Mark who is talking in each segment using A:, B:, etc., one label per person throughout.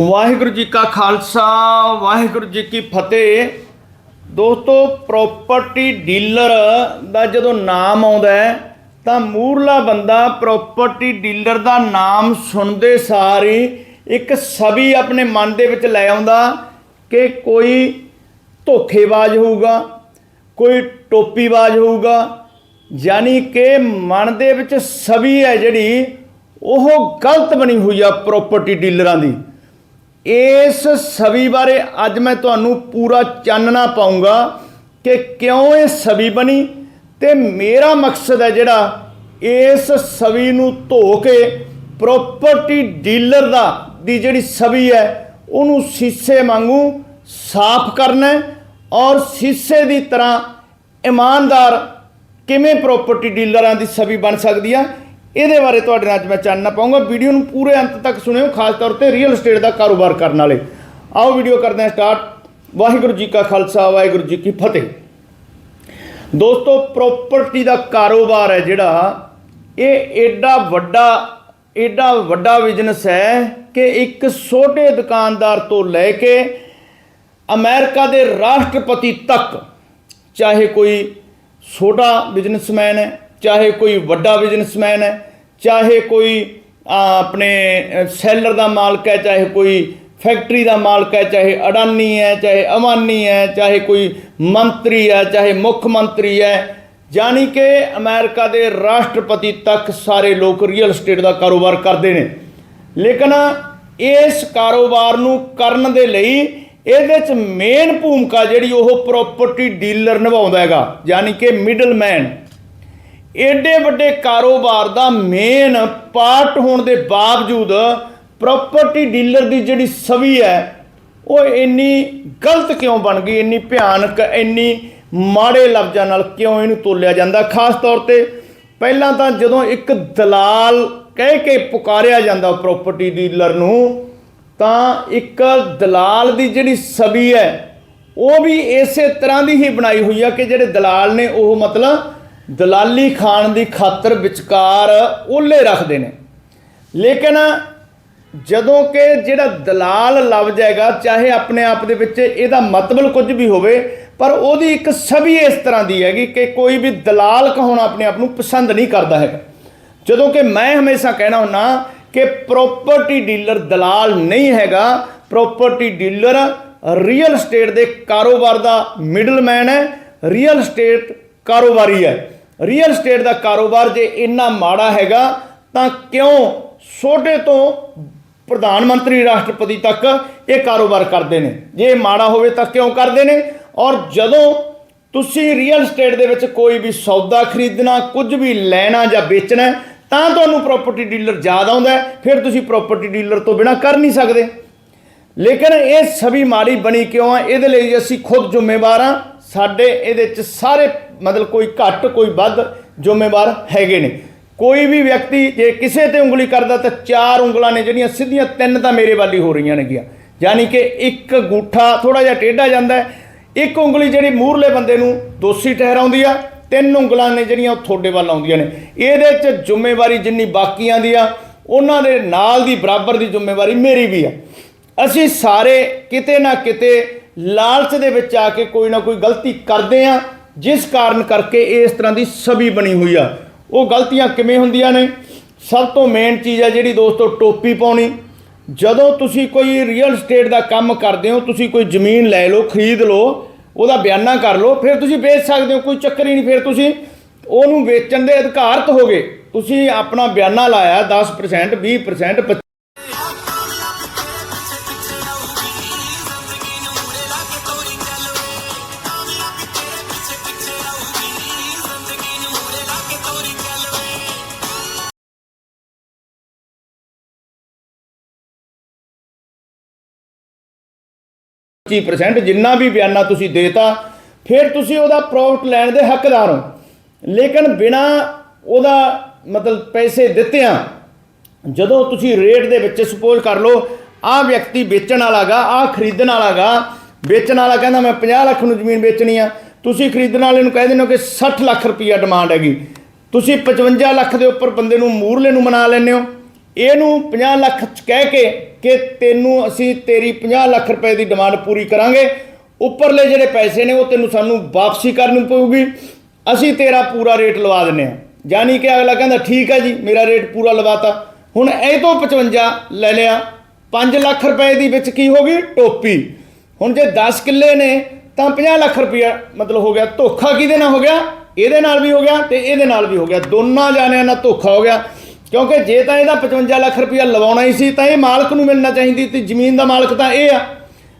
A: ਵਾਹਿਗੁਰੂ ਜੀ ਕਾ ਖਾਲਸਾ, ਵਾਹਿਗੁਰੂ ਜੀ ਕੀ ਫਤਿਹ। ਦੋਸਤੋ property dealer ਦਾ ਜਦੋਂ ਨਾਮ ਆਉਂਦਾ ਹੈ, ਤਾਂ ਮੂਰਲਾ ਬੰਦਾ ਪ੍ਰਾਪਰਟੀ ਡੀਲਰ ਦਾ ਨਾਮ ਸੁਣਦੇ ਸਾਰ ਹੀ ਇੱਕ ਛਵੀ ਆਪਣੇ ਮਨ ਦੇ ਵਿੱਚ ਲੈ ਆਉਂਦਾ ਕਿ ਕੋਈ ਧੋਖੇਬਾਜ਼ ਹੋਊਗਾ, ਕੋਈ ਟੋਪੀਬਾਜ਼ ਹੋਊਗਾ, ਯਾਨੀ ਕਿ ਮਨ ਦੇ ਵਿੱਚ ਛਵੀ ਹੈ ਜਿਹੜੀ, ਉਹ ਗਲਤ ਬਣੀ ਹੋਈ ਆ ਪ੍ਰਾਪਰਟੀ ਡੀਲਰਾਂ ਦੀ। ਇਸ ਛਵੀ ਬਾਰੇ ਅੱਜ ਮੈਂ ਤੁਹਾਨੂੰ ਪੂਰਾ ਚਾਨਣਾ ਪਾਉਂਗਾ ਕਿ ਕਿਉਂ ਇਹ ਛਵੀ ਬਣੀ ਤੇ ਮੇਰਾ ਮਕਸਦ ਹੈ ਜਿਹੜਾ ਇਸ ਛਵੀ ਨੂੰ ਧੋ ਕੇ ਪ੍ਰਾਪਰਟੀ ਡੀਲਰ ਦਾ ਦੀ ਜਿਹੜੀ ਛਵੀ ਹੈ, ਉਹਨੂੰ ਸ਼ੀਸ਼ੇ ਵਾਂਗੂ ਸਾਫ਼ ਕਰਨਾ ਔਰ ਸ਼ੀਸ਼ੇ ਦੀ ਤਰ੍ਹਾਂ ਇਮਾਨਦਾਰ ਕਿਵੇਂ ਪ੍ਰਾਪਰਟੀ ਡੀਲਰਾਂ ਦੀ ਛਵੀ ਬਣ ਸਕਦੀ ਆ? ਇਹਦੇ ਬਾਰੇ ਤੁਹਾਡੇ ਨਾਲ ਅੱਜ ਮੈਂ ਚਾਨਣਾ ਪਾਉਂਗਾ। ਵੀਡੀਓ ਨੂੰ ਪੂਰੇ ਅੰਤ ਤੱਕ ਸੁਣਿਓ, ਖਾਸ ਤੌਰ ਤੇ ਰੀਅਲ ਏਸਟੇਟ ਦਾ ਕਾਰੋਬਾਰ ਕਰਨ ਵਾਲੇ। ਆਓ ਵੀਡੀਓ ਕਰਦੇ ਹਾਂ ਸਟਾਰਟ ਵਾਹਿਗੁਰੂ ਜੀ ਕਾ ਖਾਲਸਾ, ਵਾਹਿਗੁਰੂ ਜੀ ਕੀ ਫਤਿਹ। ਦੋਸਤੋ ਪ੍ਰਾਪਰਟੀ ਦਾ ਕਾਰੋਬਾਰ ਹੈ ਜਿਹੜਾ, ਇਹ ਐਡਾ ਵੱਡਾ ਐਡਾ ਵੱਡਾ ਬਿਜ਼ਨਸ ਹੈ ਕਿ ਇੱਕ ਛੋਟੇ ਦੁਕਾਨਦਾਰ ਤੋਂ ਲੈ ਕੇ ਅਮਰੀਕਾ ਦੇ ਰਾਸ਼ਟਰਪਤੀ ਤੱਕ, ਚਾਹੇ ਕੋਈ ਛੋਟਾ ਬਿਜ਼ਨਸਮੈਨ ਹੈ ਚਾਹੇ ਕੋਈ ਵੱਡਾ ਬਿਜ਼ਨਸਮੈਨ ਹੈ, ਚਾਹੇ ਕੋਈ ਆਪਣੇ ਸੈਲਰ ਦਾ ਮਾਲਕ ਹੈ, ਚਾਹੇ ਕੋਈ ਫੈਕਟਰੀ ਦਾ ਮਾਲਕ ਹੈ, ਚਾਹੇ ਅਡਾਨੀ ਹੈ, ਚਾਹੇ ਅਮਾਨੀ ਹੈ, ਚਾਹੇ ਕੋਈ ਮੰਤਰੀ ਹੈ, ਚਾਹੇ ਮੁੱਖ ਮੰਤਰੀ ਹੈ ਜਾਨੀ ਕਿ ਅਮਰੀਕਾ ਦੇ ਰਾਸ਼ਟਰਪਤੀ ਤੱਕ ਸਾਰੇ ਲੋਕ ਰੀਅਲ ਏਸਟੇਟ ਦਾ ਕਾਰੋਬਾਰ ਕਰਦੇ ਨੇ। ਲੇਕਿਨ ਇਸ ਕਾਰੋਬਾਰ ਨੂੰ ਕਰਨ ਦੇ ਲਈ ਇਹਦੇ ਚ ਮੇਨ ਭੂਮਿਕਾ ਜਿਹੜੀ ਉਹ ਪ੍ਰਾਪਰਟੀ ਡੀਲਰ ਨਿਭਾਉਂਦਾ ਹੈਗਾ ਯਾਨੀ ਕਿ ਮਿਡਲਮੈਨ ਏਡੇ ਵੱਡੇ ਕਾਰੋਬਾਰ ਦਾ ਮੇਨ ਪਾਰਟ ਹੋਣ ਦੇ ਬਾਵਜੂਦ ਪ੍ਰਾਪਰਟੀ ਡੀਲਰ ਦੀ ਜਿਹੜੀ ਸਵੀ ਹੈ, ਉਹ ਇੰਨੀ ਗਲਤ ਕਿਉਂ ਬਣ ਗਈ? ਇੰਨੀ ਭਿਆਨਕ, ਇੰਨੀ ਮਾੜੇ ਲਫ਼ਜ਼ਾਂ ਨਾਲ ਕਿਉਂ ਇਹਨੂੰ ਤੋਲਿਆ ਜਾਂਦਾ? ਖਾਸ ਤੌਰ ਤੇ ਪਹਿਲਾਂ ਤਾਂ ਜਦੋਂ ਇੱਕ ਦਲਾਲ ਕਹਿ ਕੇ ਪੁਕਾਰਿਆ ਜਾਂਦਾ ਪ੍ਰਾਪਰਟੀ ਡੀਲਰ ਨੂੰ, ਤਾਂ ਇੱਕ ਦਲਾਲ ਦੀ ਜਿਹੜੀ ਛਵੀ ਹੈ, ਉਹ ਵੀ ਇਸੇ ਤਰ੍ਹਾਂ ਦੀ ਹੀ ਬਣਾਈ ਹੋਈ ਆ ਕਿ ਜਿਹੜੇ ਦਲਾਲ ਨੇ, ਉਹ ਮਤਲਬ ਦਲਾਲੀ ਖਾਣ ਦੀ ਖਾਤਰ ਵਿਚਕਾਰ ਓਲੇ ਰੱਖਦੇ ਨੇ। ਲੇਕਿਨ ਜਦੋਂ ਕਿ ਜਿਹੜਾ ਦਲਾਲ ਲਫ਼ਜ਼ ਹੈਗਾ, ਚਾਹੇ ਆਪਣੇ ਆਪ ਦੇ ਵਿੱਚ ਇਹਦਾ ਮਤਲਬ ਕੁਝ ਵੀ ਹੋਵੇ, ਪਰ ਉਹਦੀ ਇੱਕ ਛਵੀ ਇਸ ਤਰ੍ਹਾਂ ਦੀ ਹੈਗੀ ਕਿ ਕੋਈ ਵੀ ਦਲਾਲ ਕਹਾਉਣਾ ਆਪਣੇ ਆਪ ਨੂੰ ਪਸੰਦ ਨਹੀਂ ਕਰਦਾ ਹੈਗਾ। ਜਦੋਂ ਕਿ ਮੈਂ ਹਮੇਸ਼ਾ ਕਹਿਣਾ ਹੁੰਨਾ ਕਿ ਪ੍ਰਾਪਰਟੀ ਡੀਲਰ ਦਲਾਲ ਨਹੀਂ ਹੈਗਾ। ਪ੍ਰਾਪਰਟੀ ਡੀਲਰ ਰੀਅਲ ਏਸਟੇਟ ਦੇ ਕਾਰੋਬਾਰ ਦਾ ਮਿਡਲਮੈਨ ਹੈ। ਰੀਅਲ ਏਸਟੇਟ ਕਾਰੋਬਾਰੀ ਹੈ। ਰੀਅਲ ਏਸਟੇਟ ਦਾ ਕਾਰੋਬਾਰ ਜੇ ਇੰਨਾ ਮਾੜਾ ਹੈਗਾ, ਤਾਂ ਕਿਉਂ ਛੋਟੇ ਤੋਂ ਪ੍ਰਧਾਨ ਮੰਤਰੀ ਰਾਸ਼ਟਰਪਤੀ ਤੱਕ ਇਹ ਕਾਰੋਬਾਰ ਕਰਦੇ ਨੇ? ਜੇ ਇਹ ਮਾੜਾ ਹੋਵੇ ਤਾਂ ਕਿਉਂ ਕਰਦੇ ਨੇ? ਔਰ ਜਦੋਂ ਤੁਸੀਂ ਰੀਅਲ ਏਸਟੇਟ ਦੇ ਵਿੱਚ ਕੋਈ ਵੀ ਸੌਦਾ ਖਰੀਦਣਾ, ਕੁਝ ਵੀ ਲੈਣਾ ਜਾਂ ਵੇਚਣਾ ਤਾਂ ਤੁਹਾਨੂੰ ਪ੍ਰਾਪਰਟੀ ਡੀਲਰ ਯਾਦ ਆਉਂਦਾ ਫਿਰ ਤੁਸੀਂ ਪ੍ਰਾਪਰਟੀ ਡੀਲਰ ਤੋਂ ਬਿਨਾ ਕਰ ਨਹੀਂ ਸਕਦੇ। ਲੇਕਿਨ ਇਹ ਛਵੀ ਮਾੜੀ ਬਣੀ ਕਿਉਂ ਆ? ਇਹਦੇ ਲਈ ਅਸੀਂ ਖੁਦ ਜ਼ਿੰਮੇਵਾਰ ਆ। ਸਾਡੇ ਇਹਦੇ ਚ ਸਾਰੇ ਮਤਲਬ ਕੋਈ ਘੱਟ, ਕੋਈ ਵੱਧ ਜ਼ਿੰਮੇਵਾਰ ਹੈਗੇ ਨੇ। ਕੋਈ ਵੀ ਵਿਅਕਤੀ ਜੇ ਕਿਸੇ ਤੇ ਉਂਗਲੀ ਕਰਦਾ ਤਾਂ ਚਾਰ ਉਂਗਲਾਂ ਨੇ ਜਿਹੜੀਆਂ ਸਿੱਧੀਆਂ ਤਿੰਨ ਤਾਂ ਮੇਰੇ ਵੱਲ ਹੀ ਹੋ ਰਹੀਆਂ ਨੇਗੀਆਂ। ਯਾਨੀ ਕਿ ਇੱਕ ਗੂਠਾ ਥੋੜਾ ਜਿਹਾ ਟੇਢਾ ਜਾਂਦਾ ਇੱਕ ਉਂਗਲੀ ਜਿਹੜੀ ਮੂਹਰਲੇ ਬੰਦੇ ਨੂੰ ਦੋਸ਼ੀ ਠਹਿਰਾਉਂਦੀ ਆ, ਤਿੰਨ ਉਂਗਲਾਂ ਨੇ ਜਿਹੜੀਆਂ ਉਹ ਤੁਹਾਡੇ ਵੱਲ ਆਉਂਦੀਆਂ ਨੇ। ਇਹਦੇ 'ਚ ਜ਼ਿੰਮੇਵਾਰੀ ਜਿੰਨੀ ਬਾਕੀਆਂ ਦੀ ਆ, ਉਹਨਾਂ ਦੇ ਨਾਲ ਦੀ ਬਰਾਬਰ ਦੀ ਜ਼ਿੰਮੇਵਾਰੀ ਮੇਰੀ ਵੀ ਆ। ਅਸੀਂ ਸਾਰੇ ਕਿਤੇ ਨਾ ਕਿਤੇ ਲਾਲਚ ਦੇ ਵਿੱਚ ਆ ਕੇ ਕੋਈ ਨਾ ਕੋਈ ਗਲਤੀ ਕਰਦੇ ਆ, ਜਿਸ ਕਾਰਨ ਕਰਕੇ ਇਸ ਤਰ੍ਹਾਂ ਦੀ ਛਵੀ ਬਣੀ ਹੋਈ ਆ। ਉਹ ਗਲਤੀਆਂ ਕਿਵੇਂ ਹੁੰਦੀਆਂ ਨੇ? ਸਭ ਤੋਂ ਮੇਨ ਚੀਜ਼ ਆ ਜਿਹੜੀ ਦੋਸਤੋ, ਟੋਪੀ ਪਾਉਣੀ। ਜਦੋਂ ਤੁਸੀਂ ਕੋਈ ਰੀਅਲ ਏਸਟੇਟ ਦਾ ਕੰਮ ਕਰਦੇ ਹੋ, ਤੁਸੀਂ ਕੋਈ ਜ਼ਮੀਨ ਲੈ ਲਓ, ਖਰੀਦ ਲਓ, ਉਹਦਾ ਬਿਆਨਾ ਕਰ ਲਓ, ਫਿਰ ਤੁਸੀਂ ਵੇਚ ਸਕਦੇ ਹੋ, ਕੋਈ ਚੱਕਰ ਹੀ ਨਹੀਂ ਫਿਰ ਤੁਸੀਂ। ਉਹਨੂੰ ਵੇਚਣ ਦੇ ਅਧਿਕਾਰਤ ਹੋਗੇ। ਤੁਸੀਂ ਆਪਣਾ ਬਿਆਨਾ ਲਾਇਆ 10% 20% 25 25% ਜਿੰਨਾ ਵੀ ਬਿਆਨਾ ਤੁਸੀਂ ਦੇਤਾ, ਫਿਰ ਤੁਸੀਂ ਉਹਦਾ ਪ੍ਰੋਫਿਟ ਲੈਣ ਦੇ ਹੱਕਦਾਰ ਹੋ। ਲੇਕਿਨ ਬਿਨਾ ਉਹਦਾ ਮਤਲਬ ਪੈਸੇ ਦਿੱਤਿਆਂ, ਜਦੋਂ ਤੁਸੀਂ ਰੇਟ ਦੇ ਵਿੱਚ ਸਪੋਜ਼ ਕਰ ਲਓ, ਆਹ ਵਿਅਕਤੀ ਵੇਚਣ ਵਾਲਾਗਾ ਆਹ ਖਰੀਦਣ ਵਾਲਾਗਾ ਵੇਚਣ ਵਾਲਾ ਕਹਿੰਦਾ ਮੈਂ 50 ਲੱਖ ਨੂੰ ਜ਼ਮੀਨ ਵੇਚਣੀ ਆ, ਤੁਸੀਂ ਖਰੀਦਣ ਵਾਲੇ ਨੂੰ ਕਹਿ ਦਿੰਦੇ ਹੋ ਕਿ 60 ਲੱਖ ਰੁਪਈਆ ਡਿਮਾਂਡ ਹੈਗੀ। ਤੁਸੀਂ 55 ਲੱਖ ਦੇ ਉੱਪਰ ਬੰਦੇ ਨੂੰ ਮੂਰਲੇ ਨੂੰ ਮਨਾ ਲੈਂਦੇ ਹੋ। ਇਹਨੂੰ 50 ਲੱਖ ਕਹਿ ਕੇ ਕਿ ਤੈਨੂੰ ਅਸੀਂ ਤੇਰੀ 50 ਲੱਖ ਰੁਪਏ ਦੀ ਡਿਮਾਂਡ ਪੂਰੀ ਕਰਾਂਗੇ। ਉੱਪਰਲੇ ਜਿਹੜੇ ਪੈਸੇ ਨੇ, ਉਹ ਤੈਨੂੰ ਸਾਨੂੰ ਵਾਪਸੀ ਕਰਨੀ ਪਊਗੀ। ਅਸੀਂ ਤੇਰਾ ਪੂਰਾ ਰੇਟ ਲਵਾ ਦਿੰਨੇ ਆ ਯਾਨੀ ਕਿ ਅਗਲਾ ਕਹਿੰਦਾ, ਠੀਕ ਹੈ ਜੀ, ਮੇਰਾ ਰੇਟ ਪੂਰਾ ਲਵਾਤਾ। ਹੁਣ ਇਹ ਤੋਂ 55 ਲੈ ਲਿਆ। 5 ਲੱਖ ਰੁਪਏ ਦੀ ਵਿੱਚ ਕੀ ਹੋ ਗਈ? ਟੋਪੀ। ਹੁਣ ਜੇ 10 ਕਿੱਲੇ ਨੇ, ਤਾਂ 50 ਲੱਖ ਰੁਪਇਆ ਮਤਲਬ ਹੋ ਗਿਆ। ਧੋਖਾ ਕਿਹਦੇ ਨਾਲ ਹੋ ਗਿਆ? ਇਹਦੇ ਨਾਲ ਵੀ ਹੋ ਗਿਆ ਤੇ ਇਹਦੇ ਨਾਲ ਵੀ ਹੋ ਗਿਆ। ਦੋਨਾਂ ਜਾਣਿਆਂ ਨਾਲ ਧੋਖਾ ਹੋ ਗਿਆ। ਕਿਉਂਕਿ ਜੇ ਤਾਂ ਇਹਦਾ 55 ਲੱਖ ਰੁਪਇਆ ਲਵਾਉਣਾ ਹੀ ਸੀ, ਤਾਂ ਇਹ ਮਾਲਕ ਨੂੰ ਮਿਲਣਾ ਚਾਹੀਦੀ ਤੇ ਜ਼ਮੀਨ ਦਾ ਮਾਲਕ ਤਾਂ ਇਹ ਆ।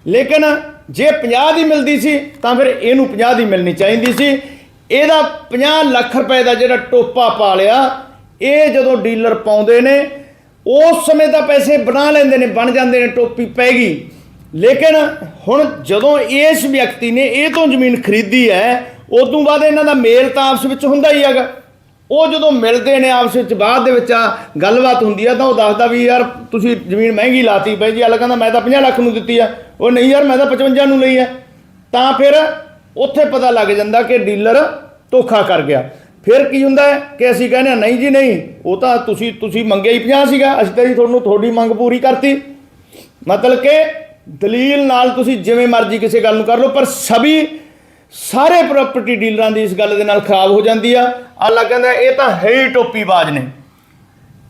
A: ਲੇਕਿਨ ਜੇ 50 ਦੀ ਮਿਲਦੀ ਸੀ, ਤਾਂ ਫਿਰ ਇਹਨੂੰ 50 ਦੀ ਮਿਲਣੀ ਚਾਹੀਦੀ ਸੀ। ਇਹਦਾ 50 ਲੱਖ ਰੁਪਏ ਦਾ ਜਿਹੜਾ ਟੋਪਾ ਪਾ ਲਿਆ ਇਹ ਜਦੋਂ ਡੀਲਰ ਪਾਉਂਦੇ ਨੇ, ਉਸ ਸਮੇਂ ਤਾਂ ਪੈਸੇ ਬਣਾ ਲੈਂਦੇ ਨੇ, ਬਣ ਜਾਂਦੇ ਨੇ, ਟੋਪੀ ਪੈ ਗਈ। ਲੇਕਿਨ ਹੁਣ ਜਦੋਂ ਇਸ ਵਿਅਕਤੀ ਨੇ ਇਹ ਤੋਂ ਜ਼ਮੀਨ ਖਰੀਦੀ ਹੈ ਉਸ ਤੋਂ ਬਾਅਦ ਇਹਨਾਂ ਦਾ ਮੇਲ ਤਾਂ ਆਪਸ ਵਿੱਚ ਹੁੰਦਾ ਹੀ ਹੈਗਾ। ਉਹ ਜਦੋਂ ਮਿਲਦੇ ਨੇ ਆਪਸ ਵਿੱਚ ਬਾਅਦ ਦੇ ਵਿੱਚ ਗੱਲਬਾਤ ਹੁੰਦੀ ਆ ਤਾਂ ਉਹ ਦੱਸਦਾ ਵੀ ਯਾਰ ਤੁਸੀਂ ਜ਼ਮੀਨ ਮਹਿੰਗੀ ਲਾਤੀ ਬਈ ਜੀ। ਅਲੱਗ ਕਹਿੰਦਾ ਮੈਂ ਤਾਂ 50 ਲੱਖ ਨੂੰ ਦਿੱਤੀ ਆ। ਉਹ ਨਹੀਂ ਯਾਰ ਮੈਂ ਤਾਂ 55 ਨੂੰ ਲਈ ਆ। ਤਾਂ ਫਿਰ ਉੱਥੇ ਪਤਾ ਲੱਗ ਜਾਂਦਾ ਕਿ ਡੀਲਰ ਧੋਖਾ ਕਰ ਗਿਆ। ਫਿਰ ਕੀ ਹੁੰਦਾ ਕਿ ਅਸੀਂ ਕਹਿੰਦੇ ਹਾਂ, ਨਹੀਂ ਜੀ ਨਹੀਂ ਉਹ ਤਾਂ ਤੁਸੀਂ ਤੁਸੀਂ ਮੰਗਿਆ ਹੀ 50 ਸੀਗਾ। ਅਸੀਂ ਤਾਂ ਜੀ ਤੁਹਾਨੂੰ ਤੁਹਾਡੀ ਮੰਗ ਪੂਰੀ ਕਰਤੀ। ਮਤਲਬ ਕਿ ਦਲੀਲ ਨਾਲ ਤੁਸੀਂ ਜਿਵੇਂ ਮਰਜ਼ੀ ਕਿਸੇ ਗੱਲ ਨੂੰ ਕਰ ਲਓ ਪਰ ਸਭੀ ਸਾਰੇ ਪ੍ਰਾਪਰਟੀ ਡੀਲਰਾਂ ਦੀ ਇਸ ਗੱਲ ਦੇ ਨਾਲ ਖਰਾਬ ਹੋ ਜਾਂਦੀ ਆ। ਅੱਲਾ ਕਹਿੰਦਾ, ਇਹ ਤਾਂ ਹੈ ਹੀ ਟੋਪੀਬਾਜ਼ ਨੇ।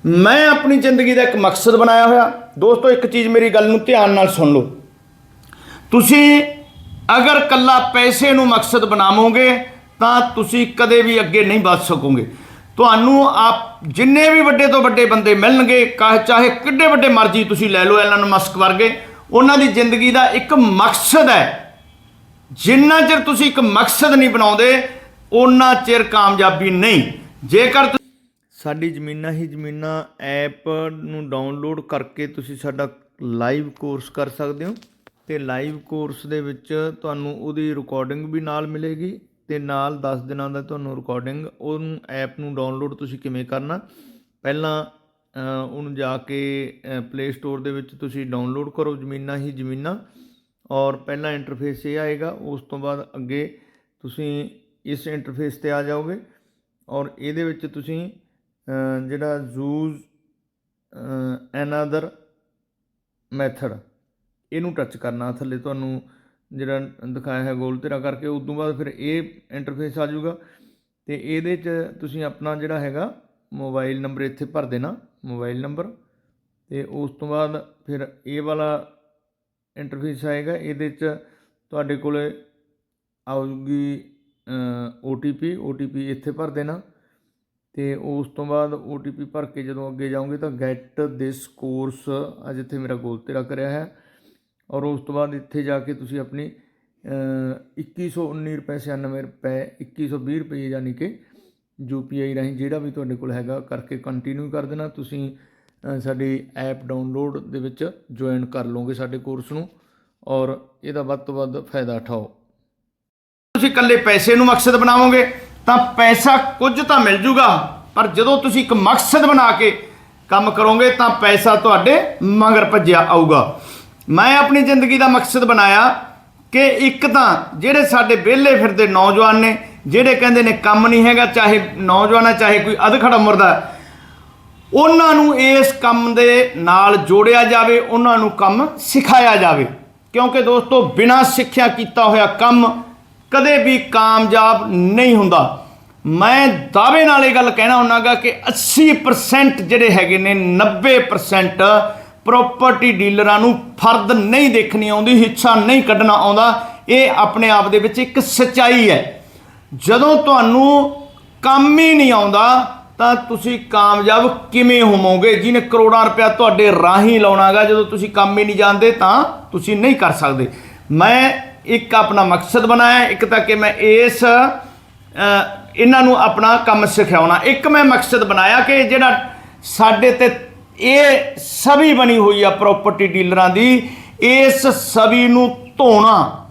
A: ਮੈਂ ਆਪਣੀ ਜ਼ਿੰਦਗੀ ਦਾ ਇੱਕ ਮਕਸਦ ਬਣਾਇਆ ਹੋਇਆ। ਦੋਸਤੋ, ਇੱਕ ਚੀਜ਼ ਮੇਰੀ ਗੱਲ ਨੂੰ ਧਿਆਨ ਨਾਲ ਸੁਣ ਲਓ। ਤੁਸੀਂ ਅਗਰ ਕੱਲਾ ਪੈਸੇ ਨੂੰ ਮਕਸਦ ਬਣਾਵੋਗੇ, ਤਾਂ ਤੁਸੀਂ ਕਦੇ ਵੀ ਅੱਗੇ ਨਹੀਂ ਵੱਧ ਸਕੋਗੇ। ਤੁਹਾਨੂੰ ਆਪ ਜਿੰਨੇ ਵੀ ਵੱਡੇ ਤੋਂ ਵੱਡੇ ਬੰਦੇ ਮਿਲਣਗੇ ਕਾ- ਚਾਹੇ ਕਿੱਡੇ ਵੱਡੇ ਮਰਜ਼ੀ ਤੁਸੀਂ ਲੈ ਲਓ ਐਲਨ ਮਸਕ ਵਰਗੇ, ਉਹਨਾਂ ਦੀ ਜ਼ਿੰਦਗੀ ਦਾ ਇੱਕ ਮਕਸਦ ਹੈ। ਜਿੰਨਾ ਚਿਰ ਤੁਸੀਂ ਇੱਕ ਮਕਸਦ ਨਹੀਂ ਬਣਾਉਂਦੇ ਉਹਨਾਂ ਚਿਰ ਕਾਮਯਾਬੀ ਨਹੀਂ। ਜੇਕਰ ਤੁ- ਸਾਡੀ ਜ਼ਮੀਨਾਂ ਹੀ ਜ਼ਮੀਨਾਂ, ਐਪ ਨੂੰ ਡਾਊਨਲੋਡ ਕਰਕੇ ਤੁਸੀਂ ਸਾਡਾ ਲਾਈਵ ਕੋਰਸ ਕਰ ਸਕਦੇ ਹੋ। ਤੇ ਲਾਈਵ ਕੋਰਸ ਦੇ ਵਿੱਚ ਤੁਹਾਨੂੰ ਉਹਦੀ ਰਿਕਾਰਡਿੰਗ ਵੀ ਨਾਲ ਮਿਲੇਗੀ ਤੇ ਨਾਲ 10 ਦਿਨਾਂ ਦਾ ਤੁਹਾਨੂੰ ਰਿਕਾਰਡਿੰਗ ਉਹਨੂੰ ਐਪ ਨੂੰ ਡਾਊਨਲੋਡ ਤੁਸੀਂ ਕਿਵੇਂ ਕਰਨਾ। ਪਹਿਲਾਂ ਉਹਨੂੰ ਜਾ ਕੇ ਪਲੇ ਸਟੋਰ ਦੇ ਵਿੱਚ ਤੁਸੀਂ ਡਾਊਨਲੋਡ ਕਰੋ ਜ਼ਮੀਨਾਂ ਹੀ ਜ਼ਮੀਨਾਂ। ਔਰ ਪਹਿਲਾ ਇੰਟਰਫੇਸ ਇਹ ਆਏਗਾ, ਉਸ ਤੋਂ ਬਾਅਦ ਅੱਗੇ ਤੁਸੀਂ ਇਸ ਇੰਟਰਫੇਸ ਤੇ ਆ ਜਾਓਗੇ ਔਰ ਇਹਦੇ ਵਿੱਚ ਤੁਸੀਂ ਜਿਹੜਾ ਜ਼ੂਜ਼ ਐਨਦਰ ਮੈਥਡ ਇਹਨੂੰ ਟੱਚ ਕਰਨਾ ਥੱਲੇ ਤੁਹਾਨੂੰ ਜਿਹੜਾ ਦਿਖਾਇਆ ਹੈ ਗੋਲ ਤੇਰਾ ਕਰਕੇ, ਉਸ ਤੋਂ ਬਾਅਦ ਫਿਰ ਇਹ ਇੰਟਰਫੇਸ ਆ ਜਾਊਗਾ ਤੇ ਇਹਦੇ 'ਚ ਤੁਸੀਂ ਆਪਣਾ ਜਿਹੜਾ ਹੈਗਾ ਮੋਬਾਈਲ ਨੰਬਰ ਇੱਥੇ ਭਰ ਦੇਣਾ ਮੋਬਾਈਲ ਨੰਬਰ ਤੇ ਉਸ ਤੋਂ ਬਾਅਦ ਫਿਰ ਇਹ ਵਾਲਾ ਇੰਟਰਫੇਸ ਆਏਗਾ ਇਹਦੇ 'ਚ ਤੁਹਾਡੇ ਕੋਲੇ ਆਊਗੀ ਟੀ ਪੀ ਇੱਥੇ ਭਰ ਦੇਣਾ। ਤੇ ਉਸ ਤੋਂ ਬਾਅਦ ਓ ਟੀ ਪੀ ਭਰ ਕੇ ਜਦੋਂ ਅੱਗੇ ਜਾਓਗੇ ਤਾਂ ਗੈਟ ਦਿਸ ਕੋਰਸ ਅੱਜ ਇੱਥੇ ਮੇਰਾ ਗੋਲ ਤੇ ਰੱਖ ਰਿਹਾ ਹੈ ਔਰ ਉਸ ਤੋਂ ਬਾਅਦ ਇੱਥੇ ਜਾ ਕੇ ਤੁਸੀਂ ਆਪਣੀ ਅ, 2119 ਰੁਪਏ 96 ਰੁਪਏ 2120 ਰੁਪਏ ਯਾਨੀ ਕਿ ਯੂਪੀਆਈ ਰਾਹੀਂ ਜਿਹੜਾ ਵੀ ਤੁਹਾਡੇ ਕੋਲ ਹੈਗਾ ਕਰਕੇ ਕੰਟੀਨਿਊ ਕਰ ਦੇਣਾ। ਤੁਸੀਂ ਸਾਡੀ ਐਪ ਡਾਊਨਲੋਡ ਦੇ ਵਿੱਚ ਜੁਆਇਨ ਕਰ ਲਓਗੇ ਸਾਡੇ ਕੋਰਸ ਨੂੰ ਔਰ ਇਹਦਾ ਵੱਧ ਤੋਂ ਵੱਧ ਫਾਇਦਾ ਉਠਾਓ। ਤੁਸੀਂ ਇਕੱਲੇ ਪੈਸੇ ਨੂੰ ਮਕਸਦ ਬਣਾਵੋਗੇ, ਤਾਂ ਪੈਸਾ ਕੁਝ ਤਾਂ ਮਿਲ ਜੂਗਾ, ਪਰ ਜਦੋਂ ਤੁਸੀਂ ਇੱਕ ਮਕਸਦ ਬਣਾ ਕੇ ਕੰਮ ਕਰੋਗੇ, ਤਾਂ ਪੈਸਾ ਤੁਹਾਡੇ ਮਗਰ ਭੱਜਿਆ ਆਊਗਾ। ਮੈਂ ਆਪਣੀ ਜ਼ਿੰਦਗੀ ਦਾ ਮਕਸਦ ਬਣਾਇਆ ਕਿ ਇੱਕ ਤਾਂ ਜਿਹੜੇ ਸਾਡੇ ਵਿਹਲੇ ਫਿਰਦੇ ਨੌਜਵਾਨ ਨੇ, ਜਿਹੜੇ ਕਹਿੰਦੇ ਨੇ ਕੰਮ ਨਹੀਂ ਹੈਗਾ, ਚਾਹੇ ਨੌਜਵਾਨ ਹੈ ਚਾਹੇ ਕੋਈ ਅਧਖੜ ਉਮਰ ਦਾ ਉਹਨਾਂ ਨੂੰ ਇਸ ਕੰਮ ਦੇ ਨਾਲ ਜੋੜਿਆ ਜਾਵੇ, ਉਹਨਾਂ ਨੂੰ ਕੰਮ ਸਿਖਾਇਆ ਜਾਵੇ। ਕਿਉਂਕਿ ਦੋਸਤੋ, ਬਿਨਾਂ ਸਿੱਖਿਆ ਕੀਤਾ ਹੋਇਆ ਕੰਮ ਕਦੇ ਵੀ ਕਾਮਯਾਬ ਨਹੀਂ ਹੁੰਦਾ। ਮੈਂ ਦਾਅਵੇ ਨਾਲ ਇਹ ਗੱਲ ਕਹਿਣਾ ਹੁੰਨਾਗਾ ਕਿ 80% ਜਿਹੜੇ ਹੈਗੇ ਨੇ 90% ਪ੍ਰਾਪਰਟੀ ਡੀਲਰਾਂ ਨੂੰ ਫਰਦ ਨਹੀਂ ਦੇਖਣੀ ਆਉਂਦੀ, ਹਿੱਸਾ ਨਹੀਂ ਕੱਢਣਾ ਆਉਂਦਾ। ਇਹ ਆਪਣੇ ਆਪ ਦੇ ਵਿੱਚ ਇੱਕ ਸੱਚਾਈ ਹੈ। ਜਦੋਂ ਤੁਹਾਨੂੰ ਕੰਮ ਹੀ ਨਹੀਂ ਆਉਂਦਾ ਤਾਂ ਤੁਸੀਂ ਕਾਮਯਾਬ ਕਿਵੇਂ ਹੋਵੋਗੇ? ਜਿਹਨੇ ਕਰੋੜਾਂ ਰੁਪਇਆ ਤੁਹਾਡੇ ਰਾਹੀਂ ਲਾਉਣਾਗਾ, ਜਦੋਂ ਤੁਸੀਂ ਕੰਮ ਹੀ ਨਹੀਂ ਜਾਣਦੇ ਤਾਂ ਤੁਸੀਂ ਨਹੀਂ ਕਰ ਸਕਦੇ। ਮੈਂ ਇੱਕ ਆਪਣਾ ਮਕਸਦ ਬਣਾਇਆ, ਇੱਕ ਤਾਂ ਕਿ ਮੈਂ ਇਸ ਇਹਨਾਂ ਨੂੰ ਆਪਣਾ ਕੰਮ ਸਿਖਾਉਣਾ। ਇੱਕ ਮੈਂ ਮਕਸਦ ਬਣਾਇਆ ਕਿ ਜਿਹੜਾ ਸਾਡੇ ਤੇ ਇਹ ਸਭੀ ਬਣੀ ਹੋਈ ਆ ਪ੍ਰਾਪਰਟੀ ਡੀਲਰਾਂ ਦੀ, ਇਸ ਸਭੀ ਨੂੰ ਧੋਣਾ।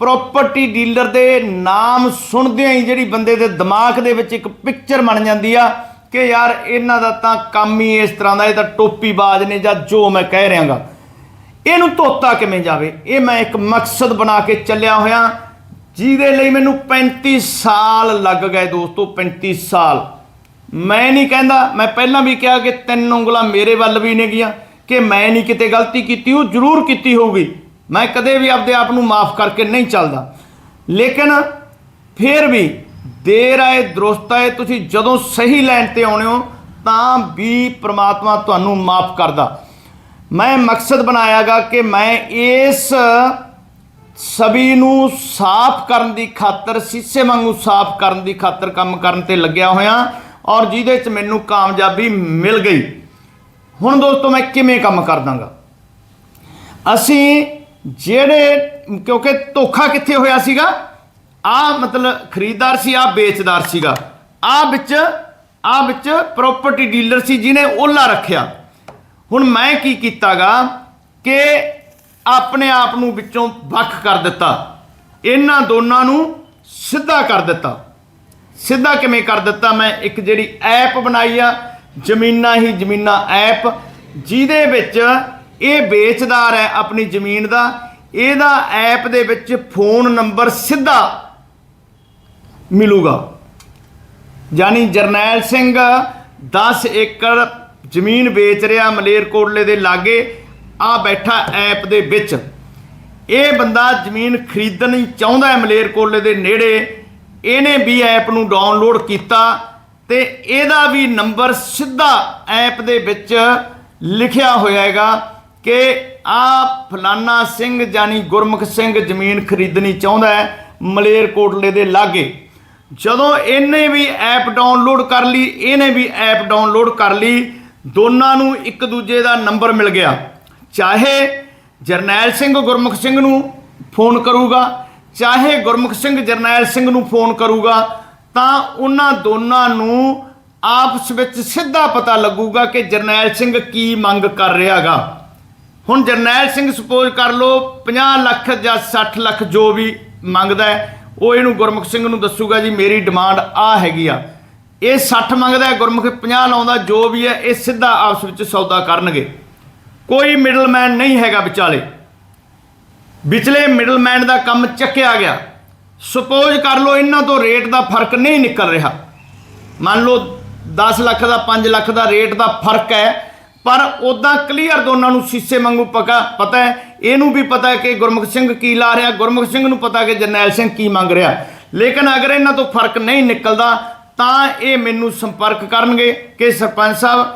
A: ਪ੍ਰਾਪਰਟੀ ਡੀਲਰ ਦੇ ਨਾਮ ਸੁਣਦਿਆਂ ਹੀ ਜਿਹੜੀ ਬੰਦੇ ਦੇ ਦਿਮਾਗ ਦੇ ਵਿੱਚ ਇੱਕ ਪਿਕਚਰ ਬਣ ਜਾਂਦੀ ਆ ਕਿ ਯਾਰ ਇਹਨਾਂ ਦਾ ਤਾਂ ਕੰਮ ਹੀ ਇਸ ਤਰ੍ਹਾਂ ਦਾ, ਇਹ ਤਾਂ ਟੋਪੀਬਾਜ਼ ਨੇ ਜਾਂ ਜੋ ਮੈਂ ਕਹਿ ਰਿਹਾਗਾ। ਇਹਨੂੰ ਧੋਤਾ ਕਿਵੇਂ ਜਾਵੇ? ਇਹ ਮੈਂ ਇੱਕ ਮਕਸਦ ਬਣਾ ਕੇ ਚੱਲਿਆ ਹੋਇਆ, ਜਿਹਦੇ ਲਈ ਮੈਨੂੰ 35 ਸਾਲ ਲੱਗ ਗਏ ਦੋਸਤੋ 35 ਸਾਲ। ਮੈਂ ਨਹੀਂ ਕਹਿੰਦਾ, ਮੈਂ ਪਹਿਲਾਂ ਵੀ ਕਿਹਾ ਕਿ ਤਿੰਨ ਉਂਗਲਾਂ ਮੇਰੇ ਵੱਲ ਵੀ ਨੇਗੀਆਂ, ਕਿ ਮੈਂ ਨਹੀਂ ਕਿਤੇ ਗਲਤੀ ਕੀਤੀ, ਉਹ ਜ਼ਰੂਰ ਕੀਤੀ ਹੋਊਗੀ। ਮੈਂ ਕਦੇ ਵੀ ਆਪਦੇ ਆਪ ਨੂੰ ਮਾਫ ਕਰਕੇ ਨਹੀਂ ਚੱਲਦਾ। ਲੇਕਿਨ ਫਿਰ ਵੀ ਦੇਰ ਆਏ, ਦਰੁਸਤ ਆਏ, ਤੁਸੀਂ ਜਦੋਂ ਸਹੀ ਲਾਈਨ ਤੇ ਆਉਣੇ ਹੋ, ਤਾਂ ਵੀ ਪ੍ਰਮਾਤਮਾ ਤੁਹਾਨੂੰ ਮਾਫ ਕਰਦਾ। ਮੈਂ ਮਕਸਦ ਬਣਾਇਆਗਾ ਕਿ ਮੈਂ ਇਸ ਸਭੀ ਨੂੰ ਸਾਫ਼ ਕਰਨ ਦੀ ਖਾਤਰ, ਸੀਸੇ ਵਾਂਗੂ ਸਾਫ਼ ਕਰਨ ਦੀ ਖਾਤਰ ਕੰਮ ਕਰਨ ਤੇ ਲੱਗਿਆ ਹੋਇਆ ਔਰ ਜਿਹਦੇ ਚ ਮੈਨੂੰ ਕਾਮਯਾਬੀ ਮਿਲ ਗਈ। ਹੁਣ ਦੋਸਤੋ, ਮੈਂ ਕਿਵੇਂ ਕੰਮ ਕਰ ਦਾਂਗਾ ਅਸੀਂ ਜਿਹੜੇ, ਕਿਉਂਕਿ ਧੋਖਾ ਕਿੱਥੇ ਹੋਇਆ ਸੀਗਾ? ਆ ਮਤਲਬ ਖਰੀਦਦਾਰ ਸੀ ਆ ਵੇਚਦਾਰ ਸੀਗਾ। ਆ ਵਿੱਚ ਆ ਵਿੱਚ ਪ੍ਰਾਪਰਟੀ ਡੀਲਰ ਸੀ ਜਿਹਨੇ ਓਲਾ ਰੱਖਿਆ। ਹੁਣ ਮੈਂ ਕੀ ਕੀਤਾਗਾ ਕਿ ਆਪਣੇ ਆਪ ਨੂੰ ਵਿੱਚੋਂ ਵੱਖ ਕਰ ਦਿੱਤਾ। ਇਹਨਾਂ ਦੋਨਾਂ ਨੂੰ ਸਿੱਧਾ ਕਰ ਦਿੱਤਾ। ਸਿੱਧਾ ਕਿਵੇਂ ਕਰ ਦਿੱਤਾ? ਮੈਂ ਇੱਕ ਜਿਹੜੀ ਐਪ ਬਣਾਈ ਆ, ਜ਼ਮੀਨਾਂ ਹੀ ਜ਼ਮੀਨਾਂ ਐਪ, ਜਿਹਦੇ ਵਿੱਚ ਇਹ ਵੇਚਦਾਰ ਹੈ ਆਪਣੀ ਜ਼ਮੀਨ ਦਾ। ਇਹਦਾ ਐਪ ਦੇ ਵਿੱਚ ਫੋਨ ਨੰਬਰ ਸਿੱਧਾ ਮਿਲੂਗਾ। ਯਾਨੀ ਜਰਨੈਲ ਸਿੰਘ 10 ਏਕੜ ਜ਼ਮੀਨ ਵੇਚ ਰਿਹਾ ਮਲੇਰਕੋਟਲੇ ਦੇ ਲਾਗੇ, ਆ ਬੈਠਾ ਐਪ ਦੇ ਵਿੱਚ। ਇਹ ਬੰਦਾ ਜ਼ਮੀਨ ਖਰੀਦਣੀ ਚਾਹੁੰਦਾ ਹੈ ਮਲੇਰਕੋਟਲੇ ਦੇ ਨੇੜੇ। ਇਹਨੇ ਵੀ ਐਪ ਨੂੰ ਡਾਊਨਲੋਡ ਕੀਤਾ ਤੇ ਇਹਦਾ ਵੀ ਨੰਬਰ ਸਿੱਧਾ ਐਪ ਦੇ ਵਿੱਚ ਲਿਖਿਆ ਹੋਇਆ ਹੈਗਾ। ਕਿ ਆ ਫਲਾਨਾ ਸਿੰਘ ਜਾਨੀ ਗੁਰਮੁਖ ਸਿੰਘ ਜ਼ਮੀਨ ਖਰੀਦਣੀ ਚਾਹੁੰਦਾ ਹੈ ਮਲੇਰਕੋਟਲੇ ਦੇ ਲਾਗੇ। ਜਦੋਂ ਇਹਨੇ ਵੀ ਐਪ ਡਾਊਨਲੋਡ ਕਰ ਲਈ, ਇਹਨੇ ਵੀ ਐਪ ਡਾਊਨਲੋਡ ਕਰ ਲਈ, ਦੋਨਾਂ ਨੂੰ ਇੱਕ ਦੂਜੇ ਦਾ ਨੰਬਰ ਮਿਲ ਗਿਆ। ਚਾਹੇ ਜਰਨੈਲ ਸਿੰਘ ਗੁਰਮੁਖ ਸਿੰਘ ਨੂੰ ਫੋਨ ਕਰੂਗਾ, ਚਾਹੇ ਗੁਰਮੁਖ ਸਿੰਘ ਜਰਨੈਲ ਸਿੰਘ ਨੂੰ ਫੋਨ ਕਰੂਗਾ, ਤਾਂ ਉਹਨਾਂ ਦੋਨਾਂ ਨੂੰ ਆਪਸ ਵਿੱਚ ਸਿੱਧਾ ਪਤਾ ਲੱਗੂਗਾ ਕਿ ਜਰਨੈਲ ਸਿੰਘ ਕੀ ਮੰਗ ਕਰ ਰਿਹਾਗਾ। ਹੁਣ ਜਰਨੈਲ ਸਿੰਘ ਸਪੋਜ਼ ਕਰ ਲਓ 50 ਲੱਖ ਜਾਂ 60 ਲੱਖ ਜੋ ਵੀ ਮੰਗਦਾ ਉਹ ਇਹਨੂੰ ਗੁਰਮੁਖ ਸਿੰਘ ਨੂੰ ਦੱਸੂਗਾ ਜੀ, ਮੇਰੀ ਡਿਮਾਂਡ ਆ ਹੈਗੀ ਆ। ਇਹ 60 ਮੰਗਦਾ ਗੁਰਮੁਖ 50 ਲਾਉਂਦਾ, ਜੋ ਵੀ ਹੈ, ਇਹ ਸਿੱਧਾ ਆਪਸ ਵਿੱਚ ਸੌਦਾ ਕਰਨਗੇ। ਕੋਈ ਮਿਡਲਮੈਨ ਨਹੀਂ ਹੈਗਾ ਵਿਚਾਲੇ। ਵਿਚਲੇ ਮਿਡਲਮੈਨ ਦਾ ਕੰਮ ਚੱਕਿਆ ਗਿਆ। ਸਪੋਜ਼ ਕਰ ਲਓ, ਇਹਨਾਂ ਤੋਂ ਰੇਟ ਦਾ ਫ਼ਰਕ ਨਹੀਂ ਨਿਕਲ ਰਿਹਾ। ਮੰਨ ਲਓ 10 ਲੱਖ ਦਾ 5 ਲੱਖ ਦਾ ਰੇਟ ਦਾ ਫ਼ਰਕ ਹੈ ਪਰ ਉਦਾਂ ਕਲੀਅਰ ਦੋਨਾਂ ਨੂੰ ਸੀਸੇ ਵਾਂਗੂ ਪਕਾ, ਪਤਾ ਹੈ, ਇਹਨੂੰ ਵੀ ਪਤਾ ਹੈ ਕਿ ਗੁਰਮੁਖ ਸਿੰਘ ਕੀ ਲਾ ਰਿਹਾ, ਗੁਰਮੁਖ ਸਿੰਘ ਨੂੰ ਪਤਾ ਕਿ ਜਰਨੈਲ ਸਿੰਘ ਕੀ ਮੰਗ ਰਿਹਾ। ਲੇਕਿਨ ਅਗਰ ਇਹਨਾਂ ਤੋਂ ਫ਼ਰਕ ਨਹੀਂ ਨਿਕਲਦਾ, ਤਾਂ ਇਹ ਮੈਨੂੰ ਸੰਪਰਕ ਕਰਨਗੇ ਕਿ ਸਰਪੰਚ ਸਾਹਿਬ,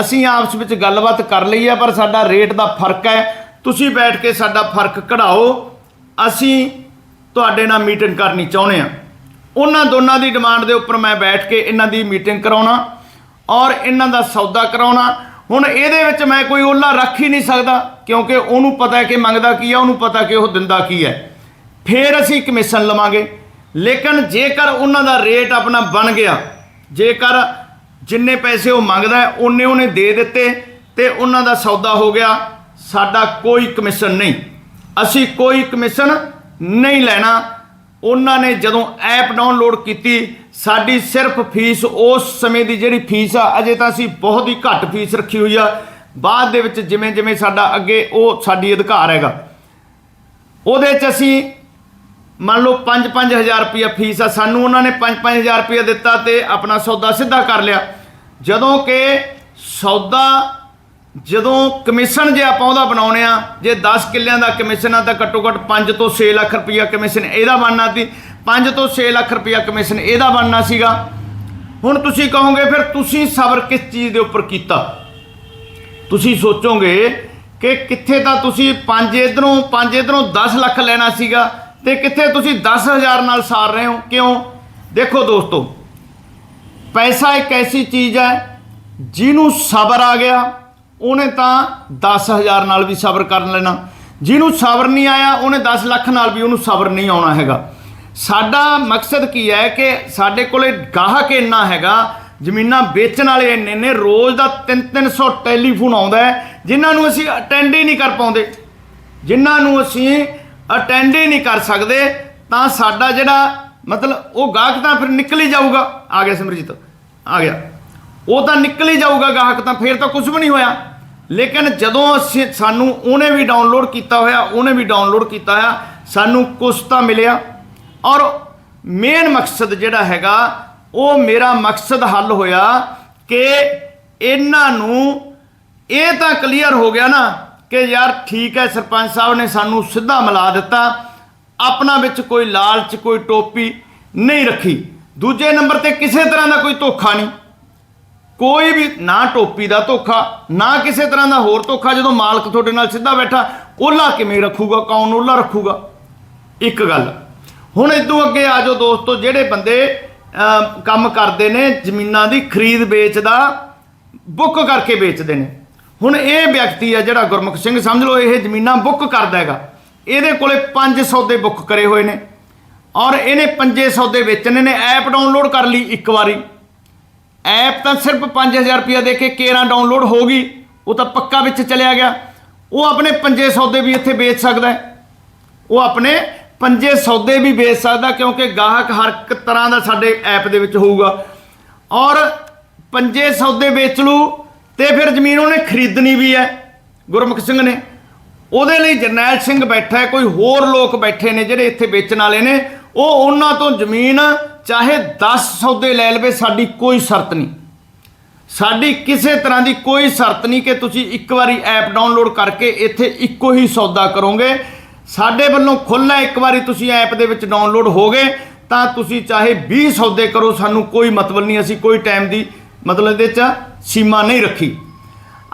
A: ਅਸੀਂ ਆਪਸ ਵਿੱਚ ਗੱਲਬਾਤ ਕਰ ਲਈ ਹੈ, ਪਰ ਸਾਡਾ ਰੇਟ ਦਾ ਫ਼ਰਕ ਹੈ। ਤੁਸੀਂ ਬੈਠ ਕੇ ਸਾਡਾ ਫ਼ਰਕ ਕਢਾਓ। ਅਸੀਂ ਤੁਹਾਡੇ ਨਾਲ ਮੀਟਿੰਗ ਕਰਨੀ ਚਾਹੁੰਦੇ ਆ ਉਹਨਾਂ ਦੋਨਾਂ ਦੀ ਡਿਮਾਂਡ ਦੇ ਉੱਪਰ ਮੈਂ ਬੈਠ ਕੇ ਇਹਨਾਂ ਦੀ ਮੀਟਿੰਗ ਕਰਾਉਣਾ ਔਰ ਇਹਨਾਂ ਦਾ ਸੌਦਾ ਕਰਾਉਣਾ। ਹੁਣ ਇਹਦੇ ਵਿੱਚ ਮੈਂ ਕੋਈ ਓਲਾ ਰੱਖ ਹੀ ਨਹੀਂ ਸਕਦਾ, ਕਿਉਂਕਿ ਉਹਨੂੰ ਪਤਾ ਹੈ ਕਿ ਮੰਗਦਾ ਕੀ ਹੈ ਉਹਨੂੰ ਪਤਾ ਕਿ ਉਹ ਦਿੰਦਾ ਕੀ ਹੈ ਫਿਰ ਅਸੀਂ ਕਮਿਸ਼ਨ ਲਵਾਂਗੇ। ਲੇਕਿਨ ਜੇਕਰ ਉਹਨਾਂ ਦਾ ਰੇਟ ਆਪਣਾ ਬਣ ਗਿਆ, ਜੇਕਰ ਜਿੰਨੇ ਪੈਸੇ ਉਹ ਮੰਗਦਾ ਹੈ ਉਹਨੇ ਉਹਨੇ ਦੇ ਦਿੱਤੇ, ਤੇ ਉਹਨਾਂ ਦਾ ਸੌਦਾ ਹੋ ਗਿਆ, ਸਾਡਾ ਕੋਈ ਕਮਿਸ਼ਨ ਨਹੀਂ। ਅਸੀਂ ਕੋਈ ਕਮਿਸ਼ਨ ਨਹੀਂ ਲੈਣਾ। ਉਹਨਾਂ ਨੇ ਜਦੋਂ ਐਪ ਡਾਊਨਲੋਡ ਕੀਤੀ ਸਾਡੀ ਸਿਰਫ ਫੀਸ ਉਸ ਸਮੇਂ ਦੀ ਜਿਹੜੀ ਫੀਸ ਆ, ਅਜੇ ਤਾਂ ਅਸੀਂ ਬਹੁਤ ਹੀ ਘੱਟ ਫੀਸ ਰੱਖੀ ਹੋਈ ਆ। ਬਾਅਦ ਦੇ ਵਿੱਚ ਜਿਵੇਂ ਜਿਵੇਂ ਸਾਡਾ ਅੱਗੇ ਉਹ ਸਾਡੀ ਅਧਿਕਾਰ ਹੈਗਾ। ਉਹਦੇ 'ਚ ਅਸੀਂ ਮੰਨ ਲਓ 5-5000 ਰੁਪਇਆ ਫੀਸ ਆ, ਸਾਨੂੰ ਉਹਨਾਂ ਨੇ 5-5000 ਰੁਪਇਆ ਦਿੱਤਾ ਤੇ ਆਪਣਾ ਸੌਦਾ ਸਿੱਧਾ ਕਰ ਲਿਆ। ਜਦੋਂ ਕਿ ਸੌਦਾ ਜਦੋਂ ਕਮਿਸ਼ਨ ਜੇ ਆਪਾਂ ਉਹਦਾ ਬਣਾਉਣੇ ਆ, ਜੇ 10 ਕਿੱਲਿਆਂ ਦਾ ਕਮਿਸ਼ਨ ਆ, ਤਾਂ ਘੱਟੋ ਘੱਟ 5 ਤੋਂ 6 ਲੱਖ ਰੁਪਇਆ ਕਮਿਸ਼ਨ ਇਹਦਾ ਬਣਨਾ ਸੀ। 5 ਤੋਂ 6 ਲੱਖ ਰੁਪਇਆ ਕਮਿਸ਼ਨ ਇਹਦਾ ਬਣਨਾ ਸੀਗਾ। ਹੁਣ ਤੁਸੀਂ ਕਹੋਗੇ, ਫਿਰ ਤੁਸੀਂ ਸਬਰ ਕਿਸ ਚੀਜ਼ ਦੇ ਉੱਪਰ ਕੀਤਾ? ਤੁਸੀਂ ਸੋਚੋਗੇ ਕਿ ਕਿੱਥੇ ਤਾਂ ਤੁਸੀਂ ਪੰਜ ਇਧਰੋਂ ਪੰਜ ਇਧਰੋਂ 10 ਲੱਖ ਲੈਣਾ ਸੀਗਾ ਤੇ ਕਿੱਥੇ ਤੁਸੀਂ 10000 ਨਾਲ ਸਾਰ ਰਹੇ ਹੋ? ਕਿਉਂ? ਦੇਖੋ ਦੋਸਤੋ, ਪੈਸਾ ਇੱਕ ਐਸੀ ਚੀਜ਼ ਹੈ, ਜਿਹਨੂੰ ਸਬਰ ਆ ਗਿਆ, ਉਹਨੇ ਤਾਂ 10000 ਨਾਲ ਵੀ ਸਬਰ ਕਰ ਲੈਣਾ। ਜਿਹਨੂੰ ਸਬਰ ਨਹੀਂ ਆਇਆ, ਉਹਨੇ 10 ਲੱਖ ਨਾਲ ਵੀ ਉਹਨੂੰ ਸਬਰ ਨਹੀਂ ਆਉਣਾ ਹੈਗਾ। ਸਾਡਾ ਮਕਸਦ ਕੀ ਹੈ ਕਿ ਸਾਡੇ ਕੋਲੇ ਗਾਹਕ ਇੰਨਾ ਹੈਗਾ, ਜ਼ਮੀਨਾਂ ਵੇਚਣ ਵਾਲੇ ਇੰਨੇ ਨੇ, ਰੋਜ਼ ਦਾ 3-300 ਟੈਲੀਫੋਨ ਆਉਂਦਾ ਹੈ, ਜਿਨ੍ਹਾਂ ਨੂੰ ਅਸੀਂ ਅਟੈਂਡ ਹੀ ਨਹੀਂ ਕਰ ਪਾਉਂਦੇ। ਜਿਨ੍ਹਾਂ ਨੂੰ ਅਸੀਂ ਅਟੈਂਡ ਹੀ ਨਹੀਂ ਕਰ ਸਕਦੇ, ਤਾਂ ਸਾਡਾ ਜਿਹੜਾ ਮਤਲਬ ਉਹ ਗਾਹਕ ਤਾਂ ਫਿਰ ਨਿਕਲ ਹੀ ਜਾਊਗਾ। ਆ ਗਿਆ ਸਿਮਰਜੀਤ, ਆ ਗਿਆ। ਉਹ ਤਾਂ ਨਿਕਲ ਹੀ ਜਾਊਗਾ ਗਾਹਕ ਤਾਂ ਫਿਰ ਤਾਂ ਕੁਝ ਵੀ ਨਹੀਂ ਹੋਇਆ। ਲੇਕਿਨ ਜਦੋਂ ਅਸੀਂ ਸਾਨੂੰ ਉਹਨੇ ਵੀ ਡਾਊਨਲੋਡ ਕੀਤਾ ਹੋਇਆ, ਉਹਨੇ ਵੀ ਡਾਊਨਲੋਡ ਕੀਤਾ ਹੋਇਆ, ਸਾਨੂੰ ਕੁਛ ਤਾਂ ਮਿਲਿਆ। ਔਰ ਮੇਨ ਮਕਸਦ ਜਿਹੜਾ ਹੈਗਾ, ਉਹ ਮੇਰਾ ਮਕਸਦ ਹੱਲ ਹੋਇਆ ਕਿ ਇਹਨਾਂ ਨੂੰ ਇਹ ਤਾਂ ਕਲੀਅਰ ਹੋ ਗਿਆ ਨਾ ਕਿ ਯਾਰ ਠੀਕ ਹੈ ਸਰਪੰਚ ਸਾਹਿਬ ਨੇ ਸਾਨੂੰ ਸਿੱਧਾ ਮਿਲਾ ਦਿੱਤਾ, ਆਪਣਾ ਵਿੱਚ ਕੋਈ ਲਾਲਚ, ਕੋਈ ਟੋਪੀ ਨਹੀਂ ਰੱਖੀ। ਦੂਜੇ ਨੰਬਰ ਤੇ ਕਿਸੇ ਤਰ੍ਹਾਂ ਦਾ ਕੋਈ ਧੋਖਾ ਨਹੀਂ। ਕੋਈ ਵੀ ਨਾ ਟੋਪੀ ਦਾ ਧੋਖਾ, ਨਾ ਕਿਸੇ ਤਰ੍ਹਾਂ ਦਾ ਹੋਰ ਧੋਖਾ, ਜਦੋਂ ਮਾਲਕ ਤੁਹਾਡੇ ਨਾਲ ਸਿੱਧਾ ਬੈਠਾ, ਉਹਲਾ ਕਿਵੇਂ ਰੱਖੂਗਾ, ਕੌਣ ਉਹਲਾ ਰੱਖੂਗਾ? ਇੱਕ ਗੱਲ। ਹੁਣ ਇਦੋਂ ਅੱਗੇ ਆ ਜਾਓ ਦੋਸਤੋ, ਜਿਹੜੇ ਬੰਦੇ ਕੰਮ ਕਰਦੇ ਨੇ, ਜ਼ਮੀਨਾਂ ਦੀ ਖਰੀਦ ਵੇਚ ਦਾ ਬੁੱਕ ਕਰਕੇ ਵੇਚਦੇ ਨੇ। ਹੁਣ ਇਹ ਵਿਅਕਤੀ ਆ ਜਿਹੜਾ ਗੁਰਮੁਖ ਸਿੰਘ, ਸਮਝ ਲਓ ਇਹ ਜ਼ਮੀਨਾਂ ਬੁੱਕ ਕਰਦਾ ਹੈਗਾ। ਇਹਦੇ ਕੋਲੇ ਪੰਜ ਸੌਦੇ ਬੁੱਕ ਕਰੇ ਹੋਏ ਨੇ ਔਰ ਇਹਨੇ ਪੰਜੇ ਸੌਦੇ ਵੇਚਣੇ ਨੇ, ਐਪ ਡਾਊਨਲੋਡ ਕਰ ਲਈ ਇੱਕ ਵਾਰੀ। ਐਪ ਤਾਂ ਸਿਰਫ 5000 ਰੁਪਇਆ ਦੇ ਕੇ ਕੇਰਾਂ ਡਾਊਨਲੋਡ ਹੋ ਗਈ, ਉਹ ਤਾਂ ਪੱਕਾ ਵਿੱਚ ਚਲਿਆ ਗਿਆ। ਉਹ ਆਪਣੇ ਪੰਜੇ ਸੌਦੇ ਵੀ ਇੱਥੇ ਵੇਚ ਸਕਦਾ ਉਹ ਆਪਣੇ ਪੰਜੇ ਸੌਦੇ ਵੀ ਵੇਚ ਸਕਦਾ ਕਿਉਂਕਿ ਗਾਹਕ ਹਰ ਇੱਕ ਤਰ੍ਹਾਂ ਦਾ ਸਾਡੇ ਐਪ ਦੇ ਵਿੱਚ ਹੋਊਗਾ। ਔਰ ਪੰਜੇ ਸੌਦੇ ਵੇਚ ਲੂ ਤੇ ਫਿਰ ਜ਼ਮੀਨ ਉਹਨੇ ਖਰੀਦਣੀ ਵੀ ਹੈ, ਗੁਰਮੁਖ ਸਿੰਘ ਨੇ। ਉਹਦੇ ਲਈ ਜਰਨੈਲ ਸਿੰਘ ਬੈਠਾ ਹੈ, ਕੋਈ ਹੋਰ ਲੋਕ ਬੈਠੇ ਨੇ ਜਿਹੜੇ ਇੱਥੇ ਵੇਚਣ ਵਾਲੇ ਨੇ। ਉਹ ਉਹਨਾਂ ਤੋਂ ਜ਼ਮੀਨ ਚਾਹੇ 10 ਸੌਦੇ ਲੈ ਲਵੇ, ਸਾਡੀ ਕੋਈ ਸ਼ਰਤ ਨਹੀਂ। ਸਾਡੀ ਕਿਸੇ ਤਰ੍ਹਾਂ ਦੀ ਕੋਈ ਸ਼ਰਤ ਨਹੀਂ ਕਿ ਤੁਸੀਂ ਇੱਕ ਵਾਰੀ ਐਪ ਡਾਊਨਲੋਡ ਕਰਕੇ ਇੱਥੇ ਇੱਕੋ ਹੀ ਸੌਦਾ ਕਰੋਗੇ। ਸਾਡੇ ਵੱਲੋਂ ਖੁੱਲ੍ਹਾ ਇੱਕ ਵਾਰੀ ਤੁਸੀਂ ਐਪ ਦੇ ਵਿੱਚ ਡਾਊਨਲੋਡ ਹੋ ਗਏ, ਤਾਂ ਤੁਸੀਂ ਚਾਹੇ 20 ਸੌਦੇ ਕਰੋ, ਸਾਨੂੰ ਕੋਈ ਮਤਲਬ ਨਹੀਂ, ਅਸੀਂ ਕੋਈ ਟਾਈਮ ਦੀ ਮਤਲਬ ਇਹਦੇ 'ਚ ਸੀਮਾ ਨਹੀਂ ਰੱਖੀ।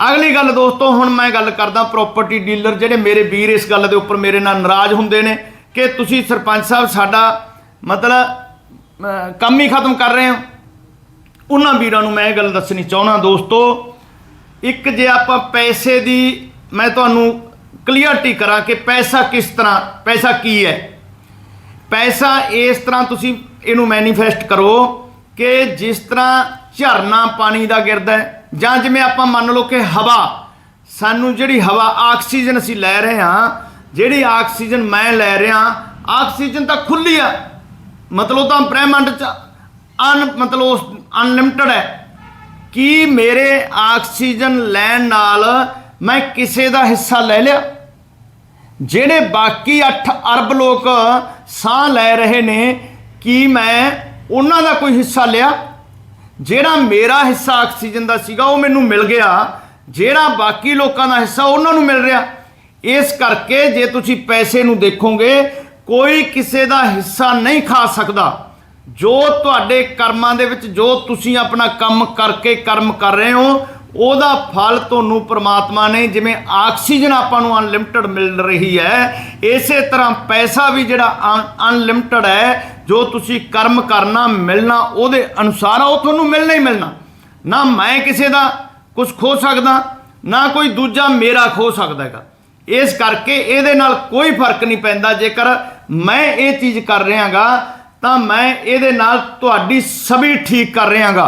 A: ਅਗਲੀ ਗੱਲ ਦੋਸਤੋ, ਹੁਣ ਮੈਂ ਗੱਲ ਕਰਦਾ ਪ੍ਰਾਪਰਟੀ ਡੀਲਰ ਜਿਹੜੇ ਮੇਰੇ ਵੀਰ ਇਸ ਗੱਲ ਦੇ ਉੱਪਰ ਮੇਰੇ ਨਾਲ ਨਾਰਾਜ਼ ਹੁੰਦੇ ਨੇ ਕਿ ਤੁਸੀਂ ਸਰਪੰਚ ਸਾਹਿਬ ਸਾਡਾ ਮਤਲਬ ਕੰਮ ਹੀ ਖਤਮ ਕਰ ਰਹੇ ਹੋ। ਉਹਨਾਂ ਵੀਰਾਂ ਨੂੰ ਮੈਂ ਇਹ ਗੱਲ ਦੱਸਣੀ ਚਾਹਣਾ ਦੋਸਤੋ, ਇੱਕ ਜੇ ਆਪਾਂ ਪੈਸੇ ਦੀ ਮੈਂ ਤੁਹਾਨੂੰ ਕਲੀਅਰਟੀ ਕਰਾਂ ਕਿ ਪੈਸਾ ਕਿਸ ਤਰ੍ਹਾਂ, ਪੈਸਾ ਕੀ ਹੈ। ਪੈਸਾ ਇਸ ਤਰ੍ਹਾਂ ਤੁਸੀਂ ਇਹਨੂੰ ਮੈਨੀਫੈਸਟ ਕਰੋ ਕਿ ਜਿਸ ਤਰ੍ਹਾਂ ਝਰਨਾ ਪਾਣੀ ਦਾ ਗਿਰਦਾ ਹੈ, ਜਾਂ ਜਿਵੇਂ ਆਪਾਂ ਮੰਨ ਲਓ ਕਿ ਹਵਾ, ਸਾਨੂੰ ਜਿਹੜੀ ਹਵਾ, ਆਕਸੀਜਨ ਅਸੀਂ ਲੈ ਰਹੇ ਹਾਂ, ਜਿਹੜੀ ਆਕਸੀਜਨ ਮੈਂ ਲੈ ਰਿਹਾ, ਆਕਸੀਜਨ ਤਾਂ ਖੁੱਲੀ ਆ। ਮਤਲਬ ਤਾਂ ਬ੍ਰਹਿਮੰਡ ਚ ਅਨ, ਮਤਲਬ ਅਨਲਿਮਟਿਡ ਹੈ। ਕੀ ਮੇਰੇ ਆਕਸੀਜਨ ਲੈਣ ਨਾਲ ਮੈਂ ਕਿਸੇ ਦਾ ਹਿੱਸਾ ਲੈ ਲਿਆ? ਜਿਹੜੇ ਬਾਕੀ 8 ਅਰਬ ਲੋਕ ਸਾਹ ਲੈ ਰਹੇ ਨੇ, ਕੀ ਮੈਂ ਉਹਨਾਂ ਦਾ ਕੋਈ ਹਿੱਸਾ ਲਿਆ? ਜਿਹੜਾ ਮੇਰਾ ਹਿੱਸਾ ਆਕਸੀਜਨ ਦਾ ਸੀਗਾ, ਉਹ ਮੈਨੂੰ ਮਿਲ ਗਿਆ। ਜਿਹੜਾ ਬਾਕੀ ਲੋਕਾਂ ਦਾ ਹਿੱਸਾ, ਉਹਨਾਂ ਨੂੰ ਮਿਲ ਰਿਹਾ। ਇਸ ਕਰਕੇ ਜੇ ਤੁਸੀਂ ਪੈਸੇ ਨੂੰ ਦੇਖੋਗੇ, ਕੋਈ ਕਿਸੇ ਦਾ ਹਿੱਸਾ ਨਹੀਂ ਖਾ ਸਕਦਾ। ਜੋ ਤੁਹਾਡੇ ਕਰਮਾਂ ਦੇ ਵਿੱਚ, ਜੋ ਤੁਸੀਂ ਆਪਣਾ ਕੰਮ ਕਰਕੇ ਕਰਮ ਕਰ ਰਹੇ ਹੋ ਉਹਦਾ ਫਲ ਤੁਹਾਨੂੰ ਪ੍ਰਮਾਤਮਾ ਨੇ, ਜਿਵੇਂ ਆਕਸੀਜਨ ਆਪਾਂ ਨੂੰ ਅਨਲਿਮਟਿਡ ਮਿਲ ਰਹੀ ਹੈ, ਇਸੇ ਤਰ੍ਹਾਂ ਪੈਸਾ ਵੀ ਜਿਹੜਾ ਅਨਲਿਮਟਿਡ ਹੈ, ਜੋ ਤੁਸੀਂ ਕਰਮ ਕਰਨਾ, ਮਿਲਣਾ, ਉਹਦੇ ਅਨੁਸਾਰ ਉਹ ਤੁਹਾਨੂੰ ਮਿਲਣਾ ਹੀ ਮਿਲਣਾ। ਨਾ ਮੈਂ ਕਿਸੇ ਦਾ ਕੁਝ ਖੋ ਸਕਦਾ, ਨਾ ਕੋਈ ਦੂਜਾ ਮੇਰਾ ਖੋ ਸਕਦਾ ਹੈਗਾ। ਇਸ ਕਰਕੇ ਇਹਦੇ ਨਾਲ ਕੋਈ ਫ਼ਰਕ ਨਹੀਂ ਪੈਂਦਾ। ਜੇਕਰ ਮੈਂ ਇਹ ਚੀਜ਼ ਕਰ ਰਿਹਾਗਾ, ਤਾਂ ਮੈਂ ਇਹਦੇ ਨਾਲ ਤੁਹਾਡੀ ਸਭੀ ਠੀਕ ਕਰ ਰਿਹਾਗਾ।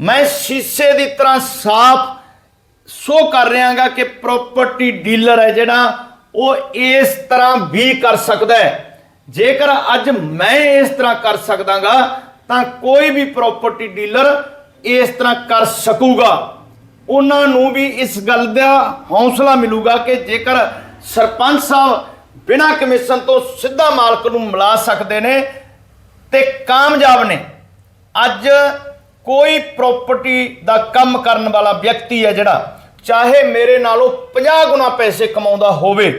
A: ਮੈਂ ਸ਼ੀਸ਼ੇ ਦੀ ਤਰ੍ਹਾਂ ਸਾਫ਼ ਸੋ ਕਰ ਰਿਹਾਗਾ ਕਿ ਪ੍ਰਾਪਰਟੀ ਡੀਲਰ ਹੈ ਜਿਹੜਾ ਉਹ ਇਸ ਤਰ੍ਹਾਂ ਵੀ ਕਰ ਸਕਦਾ ਹੈ। ਜੇਕਰ ਅੱਜ ਮੈਂ ਇਸ ਤਰ੍ਹਾਂ ਕਰ ਸਕਦਾਗਾ, ਤਾਂ ਕੋਈ ਵੀ ਪ੍ਰਾਪਰਟੀ ਡੀਲਰ ਇਸ ਤਰ੍ਹਾਂ ਕਰ ਸਕੂਗਾ। ਉਹਨਾਂ ਨੂੰ ਵੀ ਇਸ ਗੱਲ ਦਾ ਹੌਸਲਾ ਮਿਲੂਗਾ ਕਿ ਜੇਕਰ ਸਰਪੰਚ ਸਾਹਿਬ ਬਿਨਾਂ ਕਮਿਸ਼ਨ ਤੋਂ ਸਿੱਧਾ ਮਾਲਕ ਨੂੰ ਮਿਲਾ ਸਕਦੇ ਨੇ ਤੇ ਕਾਮਯਾਬ ਨੇ। ਅੱਜ ਕੋਈ ਪ੍ਰਾਪਰਟੀ ਦਾ ਕੰਮ ਕਰਨ ਵਾਲਾ ਵਿਅਕਤੀ ਹੈ ਜਿਹੜਾ, ਚਾਹੇ ਮੇਰੇ ਨਾਲੋਂ 50 ਗੁਣਾ ਪੈਸੇ ਕਮਾਉਂਦਾ ਹੋਵੇ,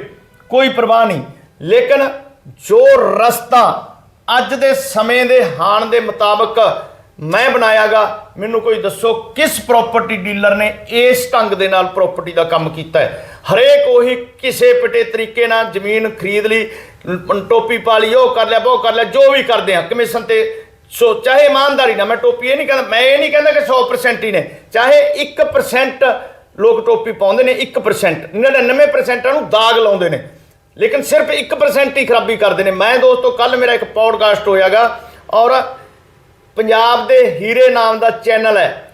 A: ਕੋਈ ਪਰਵਾਹ ਨਹੀਂ। ਲੇਕਿਨ ਜੋ ਰਸਤਾ ਅੱਜ ਦੇ ਸਮੇਂ ਦੇ ਹਾਣ ਦੇ ਮੁਤਾਬਕ ਮੈਂ ਬਣਾਇਆਗਾ, ਮੈਨੂੰ ਕੋਈ ਦੱਸੋ ਕਿਸ ਪ੍ਰਾਪਰਟੀ ਡੀਲਰ ਨੇ ਇਸ ਢੰਗ ਦੇ ਨਾਲ ਪ੍ਰਾਪਰਟੀ ਦਾ ਕੰਮ ਕੀਤਾ ਹੈ? ਹਰੇਕ ਉਹੀ ਕਿਸੇ ਪਿਟੇ ਤਰੀਕੇ ਨਾਲ ਜ਼ਮੀਨ ਖਰੀਦ ਲਈ, ਟੋਪੀ ਪਾ ਲਈ, ਉਹ ਕਰ ਲਿਆ, ਉਹ ਕਰ ਲਿਆ, ਜੋ ਵੀ ਕਰਦੇ ਆ, ਕਮਿਸ਼ਨ ਤੇ ਸੋ ਚਾਹੇ ਇਮਾਨਦਾਰੀ ਨਾਲ, ਮੈਂ ਟੋਪੀ ਇਹ ਨਹੀਂ ਕਹਿੰਦਾ, ਮੈਂ ਇਹ ਨਹੀਂ ਕਹਿੰਦਾ ਕਿ 100% ਹੀ ਨੇ। ਚਾਹੇ 1% ਲੋਕ ਟੋਪੀ ਪਾਉਂਦੇ ਨੇ 1% 99% ਨੂੰ ਦਾਗ ਲਾਉਂਦੇ ਨੇ। ਲੇਕਿਨ ਸਿਰਫ 1% ਹੀ ਖਰਾਬੀ ਕਰਦੇ ਨੇ। ਮੈਂ ਦੋਸਤੋ ਕੱਲ ਮੇਰਾ ਇੱਕ ਪੌਡਕਾਸਟ ਹੋਇਆਗਾ ਔਰ ਪੰਜਾਬ ਦੇ ਹੀਰੇ ਨਾਮ ਦਾ ਚੈਨਲ ਹੈ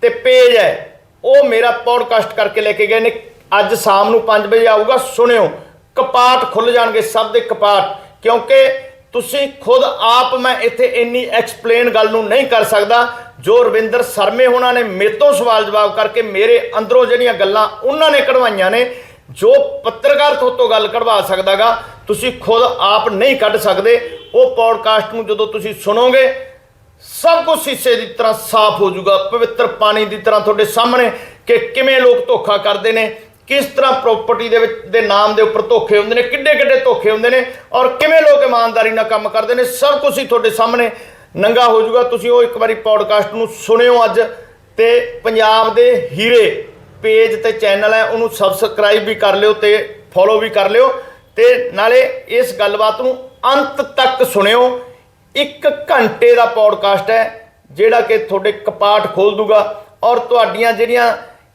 A: ਤੇ ਪੇਜ ਹੈ। ਉਹ ਮੇਰਾ ਪੌਡਕਾਸਟ ਕਰਕੇ ਲੈ ਕੇ ਗਏ ਨੇ। ਅੱਜ ਸ਼ਾਮ ਨੂੰ 5 ਵਜੇ ਆਊਗਾ। ਸੁਣਿਓ, ਕਪਾਟ ਖੁੱਲ ਜਾਣਗੇ ਸਭ ਦੇ ਕਪਾਟ। ਕਿਉਂਕਿ ਤੁਸੀਂ ਖੁਦ ਆਪ ਮੈਂ ਇੱਥੇ ਇੰਨੀ ਐਕਸਪਲੇਨ ਗੱਲ ਨੂੰ ਨਹੀਂ ਕਰ ਸਕਦਾ, ਜੋ ਰਵਿੰਦਰ ਸਰਮੇ ਹੋਣਾ ਨੇ ਮੇਰੇ ਤੋਂ ਸਵਾਲ ਜਵਾਬ ਕਰਕੇ ਮੇਰੇ ਅੰਦਰੋਂ ਜਿਹੜੀਆਂ ਗੱਲਾਂ ਉਹਨਾਂ ਨੇ ਕਢਵਾਈਆਂ ਨੇ, ਜੋ ਪੱਤਰਕਾਰ ਤੋਂ ਗੱਲ ਕਢਵਾ ਸਕਦਾਗਾ, ਤੁਸੀਂ ਖੁਦ ਆਪ ਨਹੀਂ ਕੱਢ ਸਕਦੇ। ਉਹ ਪੌਡਕਾਸਟ ਨੂੰ ਜਦੋਂ ਤੁਸੀਂ ਸੁਣੋਗੇ, ਸਭ ਕੁਝ ਸ਼ੀਸ਼ੇ ਦੀ ਤਰ੍ਹਾਂ ਸਾਫ਼ ਹੋ ਜਾਊਗਾ, ਪਵਿੱਤਰ ਪਾਣੀ ਦੀ ਤਰ੍ਹਾਂ ਤੁਹਾਡੇ ਸਾਹਮਣੇ ਕਿ ਕਿਵੇਂ ਲੋਕ ਧੋਖਾ ਕਰਦੇ ਨੇ ਕਿਸ ਤਰ੍ਹਾਂ ਪ੍ਰਾਪਰਟੀ ਦੇ ਵਿੱਚ, ਦੇ ਨਾਮ ਦੇ ਉੱਪਰ ਧੋਖੇ ਹੁੰਦੇ ਨੇ ਕਿੱਡੇ ਕਿੱਡੇ ਧੋਖੇ ਹੁੰਦੇ ਨੇ ਔਰ ਕਿਵੇਂ ਲੋਕ ਇਮਾਨਦਾਰੀ ਨਾਲ ਕੰਮ ਕਰਦੇ ਨੇ, ਸਭ ਕੁਝ ਹੀ ਤੁਹਾਡੇ ਸਾਹਮਣੇ ਨੰਗਾ ਹੋ ਜਾਊਗਾ। ਤੁਸੀਂ ਉਹ ਇੱਕ ਵਾਰੀ ਪੌਡਕਾਸਟ ਨੂੰ ਸੁਣਿਓ ਅੱਜ ਤੇ ਪੰਜਾਬ ਦੇ ਹੀਰੇ ਪੇਜ ਤੇ ਚੈਨਲ ਹੈ, ਉਹਨੂੰ ਸਬਸਕ੍ਰਾਈਬ ਵੀ ਕਰ ਲਿਓ ਤੇ ਫੋਲੋ ਵੀ ਕਰ ਲਿਓ ਤੇ ਨਾਲੇ ਇਸ ਗੱਲਬਾਤ ਨੂੰ ਅੰਤ ਤੱਕ ਸੁਣਿਓ। ਇੱਕ ਘੰਟੇ ਦਾ ਪੌਡਕਾਸਟ ਹੈ, ਜਿਹੜਾ ਕਿ ਤੁਹਾਡੇ ਕਪਾਟ ਖੋਲ ਦੂਗਾ ਔਰ ਤੁਹਾਡੀਆਂ ਜਿਹੜੀਆਂ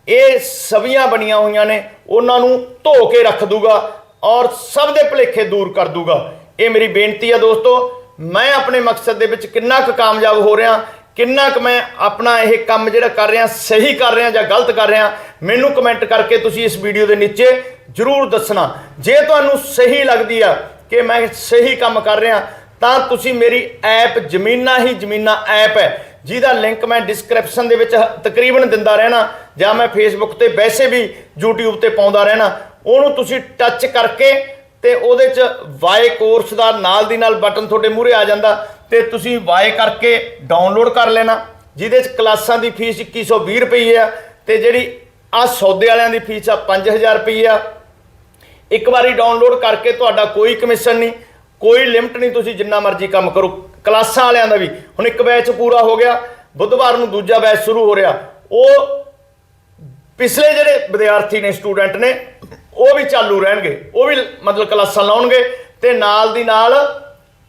A: ਇਹ ਸਵੀਆਂ ਬਣੀਆਂ ਹੋਈਆਂ ਨੇ, ਉਹਨਾਂ ਨੂੰ ਧੋ ਕੇ ਰੱਖ ਦੂਗਾ ਔਰ ਸਭ ਦੇ ਭੁਲੇਖੇ ਦੂਰ ਕਰ ਦੂਗਾ। ਇਹ ਮੇਰੀ ਬੇਨਤੀ ਹੈ ਦੋਸਤੋ, ਮੈਂ ਆਪਣੇ ਮਕਸਦ ਦੇ ਵਿੱਚ ਕਿੰਨਾ ਕੁ ਕਾਮਯਾਬ ਹੋ ਰਿਹਾ, ਕਿੰਨਾ ਕੁ ਮੈਂ ਆਪਣਾ ਇਹ ਕੰਮ ਜਿਹੜਾ ਕਰ ਰਿਹਾ, ਸਹੀ ਕਰ ਰਿਹਾ ਜਾਂ ਗਲਤ ਕਰ ਰਿਹਾ, ਮੈਨੂੰ ਕਮੈਂਟ ਕਰਕੇ ਤੁਸੀਂ ਇਸ ਵੀਡੀਓ ਦੇ ਨੀਚੇ ਜਰੂਰ ਦੱਸਣਾ। ਜੇ ਤੁਹਾਨੂੰ ਸਹੀ ਲੱਗਦੀ ਆ ਕਿ ਮੈਂ ਸਹੀ ਕੰਮ ਕਰ ਰਿਹਾ, ਤਾਂ ਤੁਸੀਂ ਮੇਰੀ ਐਪ ਜ਼ਮੀਨਾ ਹੀ ਜ਼ਮੀਨਾਂ ਐਪ ਹੈ। ਜਿਹਦਾ ਲਿੰਕ ਮੈਂ ਡਿਸਕ੍ਰਿਪਸ਼ਨ ਦੇ ਵਿੱਚ ਤਕਰੀਬਨ ਦਿੰਦਾ ਰਹਿਣਾ, ਜਾਂ ਮੈਂ ਫੇਸਬੁੱਕ ਤੇ ਵੈਸੇ ਵੀ YouTube ਤੇ ਪਾਉਂਦਾ ਰਹਿਣਾ, ਉਹਨੂੰ ਤੁਸੀਂ ਟੱਚ ਕਰਕੇ ਤੇ ਉਹਦੇ 'ਚ ਵਾਈ ਕੋਰਸ ਦਾ ਨਾਲ ਦੀ ਨਾਲ ਬਟਨ ਤੁਹਾਡੇ ਮੂਹਰੇ ਆ ਜਾਂਦਾ, ਤੇ ਤੁਸੀਂ ਵਾਈ ਕਰਕੇ ਡਾਊਨਲੋਡ ਕਰ ਲੈਣਾ, ਜਿਹਦੇ 'ਚ ਕਲਾਸਾਂ ਦੀ ਫੀਸ 2120 ਰੁਪਏ ਆ, ਤੇ ਜਿਹੜੀ ਆ ਸੌਦੇ ਵਾਲਿਆਂ ਦੀ ਫੀਸ ਆ 5000 ਰੁਪਏ ਆ। ਇੱਕ ਵਾਰੀ ਡਾਊਨਲੋਡ ਕਰਕੇ ਤੁਹਾਡਾ ਕੋਈ ਕਮਿਸ਼ਨ ਨਹੀਂ, ਕੋਈ ਲਿਮਟ ਨਹੀਂ, ਤੁਸੀਂ ਜਿੰਨਾ ਮਰਜ਼ੀ ਕੰਮ ਕਰੋ। ਕਲਾਸਾਂ ਵਾਲਿਆਂ ਦਾ ਵੀ। ਹੁਣ ਇੱਕ ਬੈਚ ਪੂਰਾ ਹੋ ਗਿਆ, ਬੁੱਧਵਾਰ ਨੂੰ ਦੂਜਾ ਬੈਚ ਸ਼ੁਰੂ ਹੋ ਰਿਹਾ। ਉਹ ਪਿਛਲੇ ਜਿਹੜੇ ਵਿਦਿਆਰਥੀ ਨੇ ਸਟੂਡੈਂਟ ਨੇ, ਉਹ ਵੀ ਚਾਲੂ ਰਹਿਣਗੇ। ਉਹ ਵੀ ਮਤਲਬ ਕਲਾਸਾਂ ਲਾਉਣਗੇ ਤੇ ਨਾਲ ਦੀ ਨਾਲ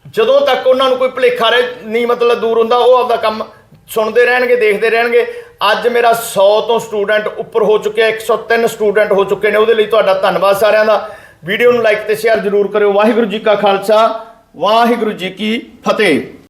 A: ਜਦੋਂ ਤੱਕ ਉਹਨਾਂ ਨੂੰ ਕੋਈ ਭੁਲੇਖਾ ਰਹਿ, ਨਹੀਂ ਮਤਲਬ ਦੂਰ ਹੁੰਦਾ, ਉਹ ਆਪਦਾ ਕੰਮ ਸੁਣਦੇ ਰਹਿਣਗੇ, ਦੇਖਦੇ ਰਹਿਣਗੇ। ਅੱਜ ਮੇਰਾ 100 ਤੋਂ ਸਟੂਡੈਂਟ ਉੱਪਰ ਹੋ ਚੁੱਕਿਆ 103 ਸਟੂਡੈਂਟ ਹੋ ਚੁੱਕੇ ਨੇ। ਉਹਦੇ ਲਈ ਤੁਹਾਡਾ ਧੰਨਵਾਦ ਸਾਰਿਆਂ ਦਾ। ਵੀਡੀਓ ਨੂੰ ਲਾਈਕ ਤੇ ਸ਼ੇਅਰ ਜ਼ਰੂਰ ਕਰਿਓ। ਵਾਹਿਗੁਰੂ ਜੀ ਕਾ ਖਾਲਸਾ। ਵਾਹਿਗੁਰੂ ਜੀ ਕੀ ਫਤਿਹ।